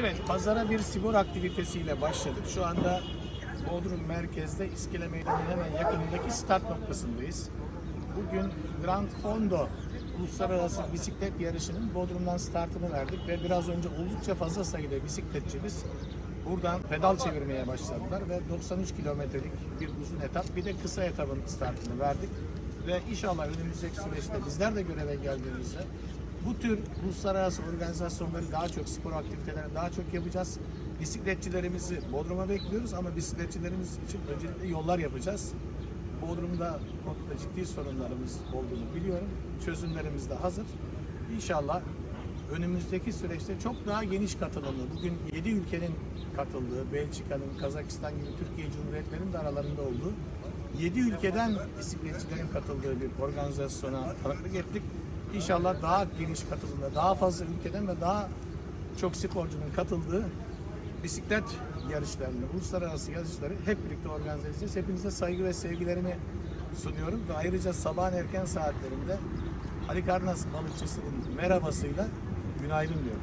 Evet, pazara bir spor aktivitesiyle başladık. Şu anda Bodrum merkezde İskele Meydanı'nın hemen yakınındaki start noktasındayız. Bugün Grand Fondo Uluslararası Bisiklet Yarışı'nın Bodrum'dan startını verdik ve biraz önce oldukça fazla sayıda bisikletçimiz buradan pedal çevirmeye başladılar ve 93 kilometrelik bir uzun etap bir de kısa etapın startını verdik. Ve inşallah önümüzdeki süreçte bizler de göreve geldiğimizde bu tür uluslararası organizasyonları daha çok spor aktiviteleri daha çok yapacağız. Bisikletçilerimizi Bodrum'a bekliyoruz ama bisikletçilerimiz için öncelikle yollar yapacağız. Bodrum'da konuda ciddi sorunlarımız olduğunu biliyorum. Çözümlerimiz de hazır. İnşallah önümüzdeki süreçte çok daha geniş katılımlı. Bugün 7 ülkenin katıldığı, Belçika'nın, Kazakistan gibi Türkiye Cumhuriyetlerinin de aralarında olduğu 7 ülkeden bisikletçilerin katıldığı bir organizasyona tanıklık ettik. İnşallah daha geniş katılımda, daha fazla ülkeden ve daha çok sporcunun katıldığı bisiklet yarışlarını, uluslararası yarışları hep birlikte organize edeceğiz. Hepinize saygı ve sevgilerimi sunuyorum ve ayrıca sabahın erken saatlerinde Halikarnas balıkçısının merhabasıyla günaydın diyorum.